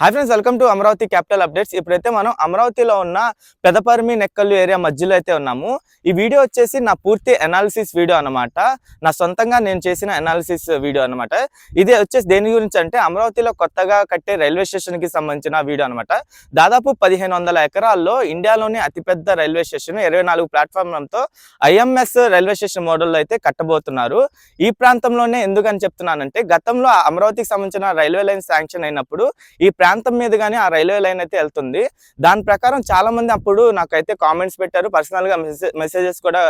Hi friends welcome to Amaravati capital updates. ఇప్పుడైతే మనం అమరావతిలో ఉన్న పెదపర్మి నెక్కల్లు ఏరియా మధ్యలో అయితే ఉన్నాము. ఈ వీడియో వచ్చేసి నా పూర్తి అనాలిసిస్ వీడియో అన్నమాట. నా సొంతంగా నేను చేసిన అనాలిసిస్ వీడియో అన్నమాట. ఇది వచ్చేసి దేని గురించి అంటే అమరావతిలో కొత్తగా కట్టే రైల్వే స్టేషన్కి సంబంధించిన వీడియో అన్నమాట. దాదాపు పదిహేను వందల ఎకరాల్లో ఇండియాలోని అతిపెద్ద రైల్వే స్టేషన్ ఇరవై నాలుగు ప్లాట్ఫామ్లతో ఐఎంఎస్ రైల్వే స్టేషన్ మోడల్లో అయితే కట్టబోతున్నారు. ఈ ప్రాంతంలోనే ఎందుకని చెప్తున్నానంటే గతంలో అమరావతికి సంబంధించిన రైల్వే లైన్ శాంక్షన్ అయినప్పుడు ఈ ప్రాంతం మీదుగానే ఆ రైల్వే లైన్ అయితే వెళ్తుంది. దాని ప్రకారం చాలా మంది అప్పుడు నాకైతే కామెంట్స్ పెట్టారు. పర్సనల్గా మెసేజెస్ కూడా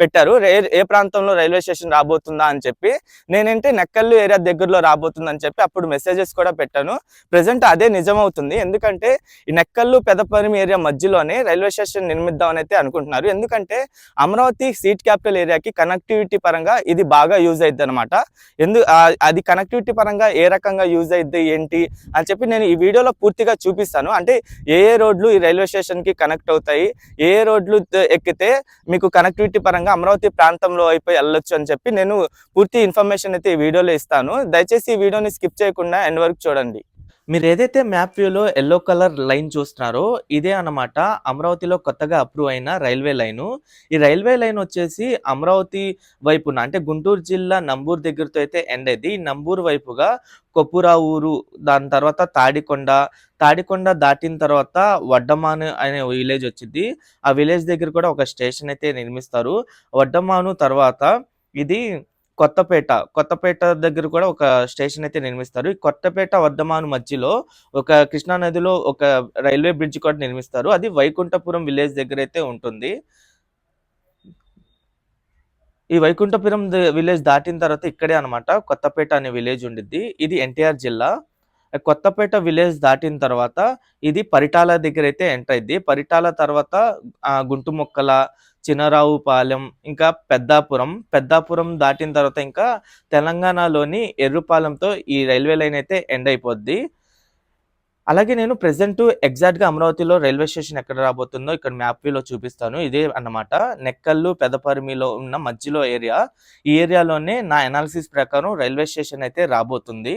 పెట్టారు. ఏ ప్రాంతంలో రైల్వే స్టేషన్ రాబోతుందా అని చెప్పి. నేనంటే నెక్కల్లు ఏరియా దగ్గరలో రాబోతుందని చెప్పి అప్పుడు మెసేజెస్ కూడా పెట్టాను. ప్రజెంట్ అదే నిజమవుతుంది. ఎందుకంటే ఈ నెక్కల్లు పెదపరిమి ఏరియా మధ్యలోనే రైల్వే స్టేషన్ నిర్మిద్దామని అయితే అనుకుంటున్నారు. ఎందుకంటే అమరావతి సీట్ క్యాపిటల్ ఏరియాకి కనెక్టివిటీ పరంగా ఇది బాగా యూజ్ అయింది అనమాట ఎందు అది కనెక్టివిటీ పరంగా ఏ రకంగా యూజ్ అయింది ఏంటి అని చెప్పి నేను ఈ వీడియోలో పూర్తిగా చూపిస్తాను. అంటే ఏ ఏ రోడ్లు ఈ రైల్వే స్టేషన్కి కనెక్ట్ అవుతాయి ఏ రోడ్లు ఎక్కితే మీకు కనెక్టివిటీ పరంగా అమరావతి ప్రాంతంలో అయిపోయి వెళ్ళొచ్చు అని చెప్పి నేను పూర్తి ఇన్ఫర్మేషన్ అయితే ఈ వీడియోలో ఇస్తాను. దయచేసి ఈ వీడియోని స్కిప్ చేయకుండా ఎండ్ వరకు చూడండి. మీరు ఏదైతే మ్యాప్ వ్యూలో ఎల్లో కలర్ లైన్ చూస్తున్నారో ఇదే అన్నమాట అమరావతిలో కొత్తగా అప్రూవ్ అయిన రైల్వే లైను ఈ రైల్వే లైన్ వచ్చేసి అమరావతి వైపున అంటే గుంటూరు జిల్లా నంబూరు దగ్గరతో అయితే ఎండ్ అయింది నంబూరు వైపుగా కొప్పురా ఊరు దాని తర్వాత తాడికొండ తాడికొండ దాటిన తర్వాత వడ్డమాను అనే విలేజ్ వచ్చింది. ఆ విలేజ్ దగ్గర కూడా ఒక స్టేషన్ అయితే నిర్మిస్తారు. వడ్డమాను తర్వాత ఇది కొత్తపేట కొత్తపేట దగ్గర కూడా ఒక స్టేషన్ అయితే నిర్మిస్తారు. ఈ కొత్తపేట వద్దమాను మధ్యలో ఒక కృష్ణా నదిలో ఒక రైల్వే బ్రిడ్జ్ కూడా నిర్మిస్తారు. అది వైకుంఠపురం విలేజ్ దగ్గర అయితే ఉంటుంది. ఈ వైకుంఠపురం విలేజ్ దాటిన తర్వాత ఇక్కడే అన్నమాట కొత్తపేట అనే విలేజ్ ఉండిద్ది. ఇది ఎన్టీఆర్ జిల్లా. కొత్తపేట విలేజ్ దాటిన తర్వాత ఇది పరిటాల దగ్గర అయితే ఎంటర్ అయింది పరిటాల తర్వాత ఆ గుంటుమొక్కల చినరావుపాలెం ఇంకా పెద్దాపురం. పెద్దాపురం దాటిన తర్వాత ఇంకా తెలంగాణలోని ఎర్రుపాలెంతో ఈ రైల్వే లైన్ అయితే ఎండ్ అయిపోద్ది. అలాగే నేను ప్రెసెంట్ ఎగ్జాక్ట్గా అమరావతిలో రైల్వే స్టేషన్ ఎక్కడ రాబోతుందో ఇక్కడ మ్యాప్ వ్యూలో చూపిస్తాను. ఇదే అన్నమాట. నెక్కల్లు పెదపరిమిలో ఉన్న మధ్యలో ఏరియా. ఈ ఏరియాలోనే నా అనాలిసిస్ ప్రకారం రైల్వే స్టేషన్ అయితే రాబోతుంది.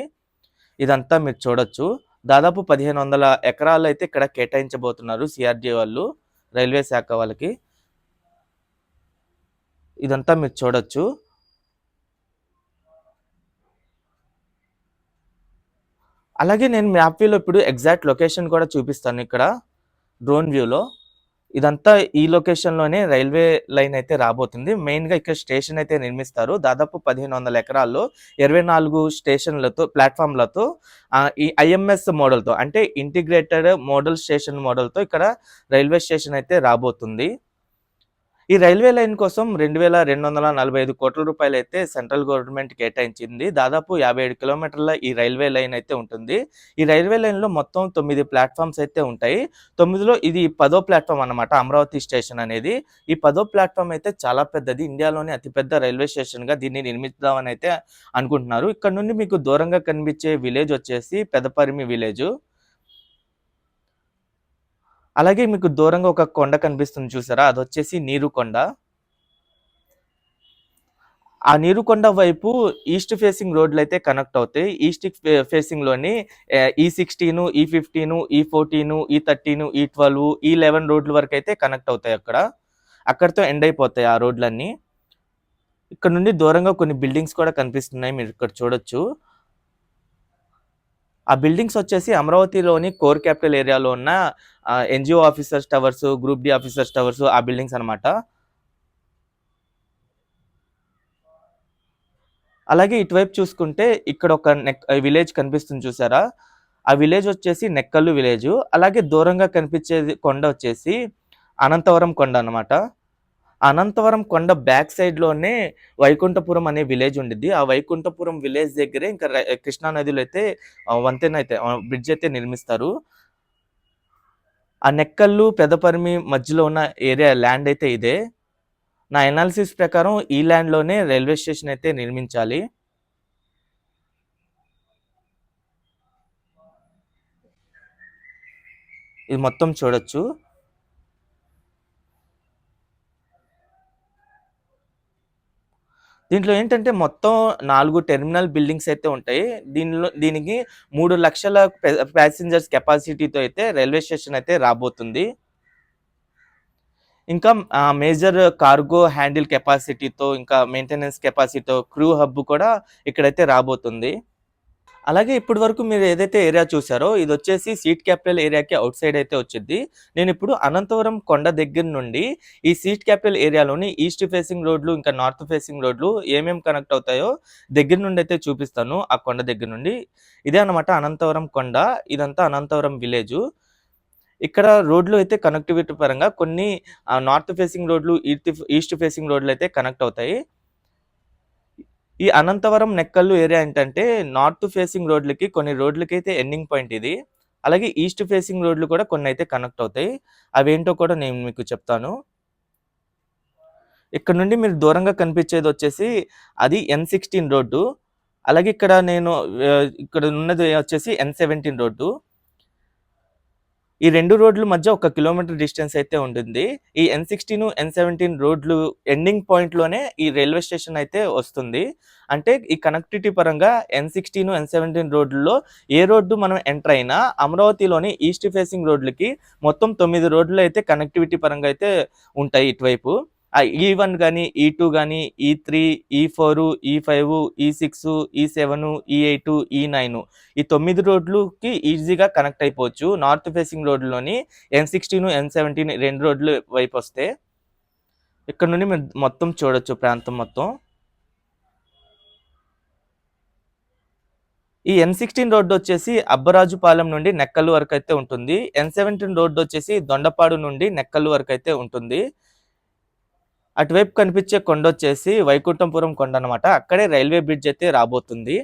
ఇదంతా మీరు చూడొచ్చు. దాదాపు పదిహేను వందల ఎకరాలు అయితే ఇక్కడ కేటాయించబోతున్నారు సిఆర్డీ వాళ్ళు రైల్వే శాఖ వాళ్ళకి. ఇదంతా మీరు చూడొచ్చు. అలాగే నేను మ్యాప్ వ్యూలో ఇప్పుడు ఎగ్జాక్ట్ లొకేషన్ కూడా చూపిస్తాను ఇక్కడ డ్రోన్ వ్యూలో. ఇదంతా ఈ లొకేషన్లోనే రైల్వే లైన్ అయితే రాబోతుంది. మెయిన్గా ఇక్కడ స్టేషన్ అయితే నిర్మిస్తారు. దాదాపు పదిహేను వందల ఎకరాల్లో ఇరవై నాలుగు స్టేషన్లతో ప్లాట్ఫామ్లతో ఈ ఐఎంఎస్ మోడల్తో అంటే ఇంటిగ్రేటెడ్ మోడల్ స్టేషన్ మోడల్తో ఇక్కడ రైల్వే స్టేషన్ అయితే రాబోతుంది. ఈ రైల్వే లైన్ కోసం రెండు వేల రెండు వందల నలభై ఐదు కోట్ల రూపాయలు అయితే సెంట్రల్ గవర్నమెంట్ కేటాయించింది. దాదాపు యాభై ఏడు కిలోమీటర్ల ఈ రైల్వే లైన్ అయితే ఉంటుంది. ఈ రైల్వే లైన్లో మొత్తం తొమ్మిది ప్లాట్ఫామ్స్ అయితే ఉంటాయి. తొమ్మిదిలో ఇది పదో ప్లాట్ఫామ్ అన్నమాట అమరావతి స్టేషన్ అనేది. ఈ పదో ప్లాట్ఫామ్ అయితే చాలా పెద్దది. ఇండియాలోని అతిపెద్ద రైల్వే స్టేషన్గా దీన్ని నిర్మిద్దామని అయితే అనుకుంటున్నారు. ఇక్కడ నుండి మీకు దూరంగా కనిపించే విలేజ్ వచ్చేసి పెదపరిమి విలేజ్. అలాగే మీకు దూరంగా ఒక కొండ కనిపిస్తుంది చూసారా? అది వచ్చేసి నీరుకొండ. ఆ నీరుకొండ వైపు ఈస్ట్ ఫేసింగ్ రోడ్లు అయితే కనెక్ట్ అవుతాయి. ఈస్ట్ ఫేసింగ్లోని ఈ సిక్స్టీను ఈ ఫిఫ్టీను ఈ ఫోర్టీను ఈ థర్టీను ఈ ట్వెల్వ్ ఈ లెవెన్ రోడ్ల వరకు అయితే కనెక్ట్ అవుతాయి అక్కడ. అక్కడితో ఎండ్ అయిపోతాయి ఆ రోడ్లన్నీ. ఇక్కడ నుండి దూరంగా కొన్ని బిల్డింగ్స్ కూడా కనిపిస్తున్నాయి మీరు ఇక్కడ చూడొచ్చు. ఆ బిల్డింగ్స్ వచ్చేసి అమరావతిలోని కోర్ క్యాపిటల్ ఏరియాలో ఉన్న NGO officers towers group D officers towers ఆ బిల్డింగ్స్ అనమాట అలాగే ఇటువైపు చూసుకుంటే ఇక్కడ ఒక నెక్ విలేజ్ కనిపిస్తుంది చూసారా? ఆ విలేజ్ వచ్చేసి నెక్కల్లు విలేజ్. అలాగే దూరంగా కనిపించేది కొండ వచ్చేసి అనంతవరం కొండ అనమాట అనంతవరం కొండ బ్యాక్ సైడ్లోనే వైకుంఠపురం అనే విలేజ్ ఉండిద్ది. ఆ వైకుంఠపురం విలేజ్ దగ్గరే ఇంకా కృష్ణా నదిలో అయితే వంతెన అయితే బ్రిడ్జ్ అయితే నిర్మిస్తారు. ఆ నెక్కల్లు పెదపరిమి మధ్యలో ఉన్న ఏరియా ల్యాండ్ అయితే ఇదే. నా ఎనాలిసిస్ ప్రకారం ఈ ల్యాండ్లోనే రైల్వే స్టేషన్ అయితే నిర్మించాలి. ఇది మొత్తం చూడొచ్చు. దీంట్లో ఏంటంటే మొత్తం నాలుగు టెర్మినల్ బిల్డింగ్స్ అయితే ఉంటాయి. దీనిలో దీనికి మూడు లక్షల ప్యాసింజర్స్ కెపాసిటీతో అయితే రైల్వే స్టేషన్ అయితే రాబోతుంది. ఇంకా మేజర్ కార్గో హ్యాండిల్ కెపాసిటీతో ఇంకా మెయింటెనెన్స్ కెపాసిటీతో క్రూ హబ్ కూడా ఇక్కడైతే రాబోతుంది. అలాగే ఇప్పటి వరకు మీరు ఏదైతే ఏరియా చూసారో ఇది వచ్చేసి సీట్ క్యాపిటల్ ఏరియాకి అవుట్ సైడ్ అయితే వచ్చింది. నేను ఇప్పుడు అనంతపురం కొండ దగ్గర నుండి ఈ సీట్ క్యాపిటల్ ఏరియాలోని ఈస్ట్ ఫేసింగ్ రోడ్లు ఇంకా నార్త్ ఫేసింగ్ రోడ్లు ఏమేమి కనెక్ట్ అవుతాయో దగ్గర నుండి అయితే చూపిస్తాను. ఆ కొండ దగ్గర నుండి. ఇదే అనమాట అనంతవరం కొండ. ఇదంతా అనంతవరం విలేజ్. ఇక్కడ రోడ్లు అయితే కనెక్టివిటీ పరంగా కొన్ని నార్త్ ఫేసింగ్ రోడ్లు ఈస్ట్ ఈస్ట్ ఫేసింగ్ రోడ్లు అయితే కనెక్ట్ అవుతాయి. ఈ అనంతవరం నెక్కల్లు ఏరియా ఏంటంటే నార్త్ ఫేసింగ్ రోడ్లకి కొన్ని రోడ్లకి అయితే ఎండింగ్ పాయింట్ ఇది. అలాగే ఈస్ట్ ఫేసింగ్ రోడ్లు కూడా కొన్ని అయితే కనెక్ట్ అవుతాయి. అవేంటో కూడా నేను మీకు చెప్తాను. ఇక్కడ నుండి మీరు దూరంగా కనిపించేది వచ్చేసి అది ఎన్ సిక్స్టీన్ రోడ్డు. అలాగే ఇక్కడ నేను ఇక్కడ ఉన్నది వచ్చేసి ఎన్ సెవెంటీన్ రోడ్డు. ఈ రెండు రోడ్ల మధ్య ఒక కిలోమీటర్ డిస్టెన్స్ అయితే ఉంటుంది. ఈ ఎన్ సిక్స్టీన్ ఎన్ సెవెంటీన్ రోడ్లు ఎండింగ్ పాయింట్లోనే ఈ రైల్వే స్టేషన్ అయితే వస్తుంది. అంటే ఈ కనెక్టివిటీ పరంగా ఎన్ సిక్స్టీన్ ఎన్ సెవెంటీన్ రోడ్లలో ఏ రోడ్డు మనం ఎంటర్ అయినా అమరావతిలోని ఈస్ట్ ఫేసింగ్ రోడ్లకి మొత్తం తొమ్మిది రోడ్లు అయితే కనెక్టివిటీ పరంగా అయితే ఉంటాయి ఇటువైపు. ఈ వన్ కానీ ఈ టూ కానీ ఈ త్రీ ఈ ఫోర్ ఈ ఫైవ్ ఈ సిక్స్ ఈ సెవెన్ ఈ ఎయిట్ ఈ నైన్. ఈ తొమ్మిది రోడ్లుకి ఈజీగా కనెక్ట్ అయిపోవచ్చు. నార్త్ ఫేసింగ్ రోడ్లోని ఎన్ సిక్స్టీన్ ఎన్ సెవెంటీన్ రెండు రోడ్లు వైపు వస్తే ఇక్కడ నుండి మీరు మొత్తం చూడొచ్చు ప్రాంతం మొత్తం. ఈ ఎన్ సిక్స్టీన్ రోడ్డు వచ్చేసి అబ్బరాజుపాలెం నుండి నెక్కల్ వరకు అయితే ఉంటుంది. ఎన్ సెవెంటీన్ రోడ్డు వచ్చేసి దొండపాడు నుండి నెక్కల్ వరకు అయితే ఉంటుంది. అటువైపు కనిపించే కొండ వచ్చేసి వైకుంఠంపురం కొండ అనమాట అక్కడే రైల్వే బ్రిడ్జ్ అయితే రాబోతుంది.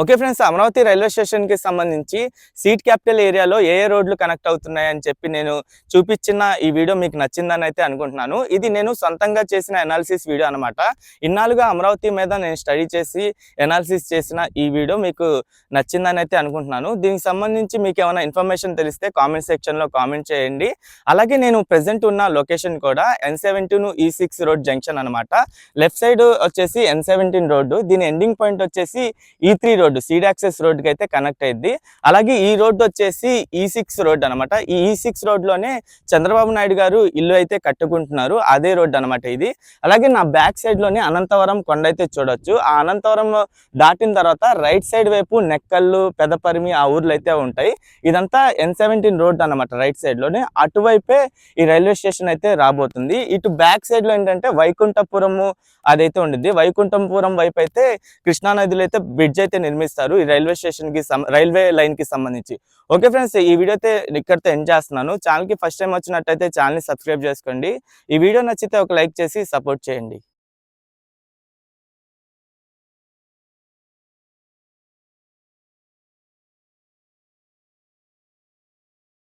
ఓకే ఫ్రెండ్స్ అమరావతి రైల్వే స్టేషన్కి సంబంధించి సీట్ క్యాపిటల్ ఏరియాలో ఏ ఏ రోడ్లు కనెక్ట్ అవుతున్నాయని చెప్పి నేను చూపించిన ఈ వీడియో మీకు నచ్చిందని అయితే అనుకుంటున్నాను. ఇది నేను సొంతంగా చేసిన ఎనాలిసిస్ వీడియో అనమాట ఇన్నాళ్ళుగా అమరావతి మీద నేను స్టడీ చేసి ఎనాలిసిస్ చేసిన ఈ వీడియో మీకు నచ్చిందని అయితే అనుకుంటున్నాను. దీనికి సంబంధించి మీకు ఏమైనా ఇన్ఫర్మేషన్ తెలిస్తే కామెంట్ సెక్షన్లో కామెంట్ చేయండి. అలాగే నేను ప్రజెంట్ ఉన్న లొకేషన్ కూడా N seventeen E six road junction అనమాట లెఫ్ట్ సైడ్ వచ్చేసి ఎన్ సెవెంటీన్ రోడ్డు. దీని ఎండింగ్ పాయింట్ వచ్చేసి e E three road seed access రోడ్డుకి అయితే కనెక్ట్ అయింది అలాగే ఈ e రోడ్డు వచ్చేసి ఈ సిక్స్ రోడ్ అనమాట. ఈ e ఈ సిక్స్ రోడ్లోనే చంద్రబాబు నాయుడు గారు ఇల్లు అయితే కట్టుకుంటున్నారు. అదే రోడ్డు అనమాట ఇది. అలాగే నా బ్యాక్ సైడ్లోనే అనంతవరం కొండ అయితే చూడొచ్చు. ఆ అనంతవరం దాటిన తర్వాత రైట్ సైడ్ వైపు నెక్కల్లు పెదపరిమి ఆ ఊర్లు అయితే ఉంటాయి. ఇదంతా ఎన్ సెవెంటీన్ రోడ్ అనమాట రైట్ సైడ్లోనే. అటువైపే ఈ రైల్వే స్టేషన్ అయితే రాబోతుంది. ఇటు బ్యాక్ సైడ్లో ఏంటంటే వైకుంఠపురము అదైతే ఉండిద్ది. వైకుంఠపురం వైపు అయితే కృష్ణానదిలో అయితే బ్రిడ్జ్ అయితే నిర్మిస్తారు ఈ రైల్వే స్టేషన్కి రైల్వే లైన్కి సంబంధించి. ఓకే ఫ్రెండ్స్ ఈ వీడియో అయితే ఇక్కడితో ఎండ్ చేస్తున్నాను. ఛానల్కి ఫస్ట్ టైం వచ్చినట్టయితే ఛానల్ని సబ్స్క్రైబ్ చేసుకోండి. ఈ వీడియో నచ్చితే ఒక లైక్ చేసి సపోర్ట్ చేయండి.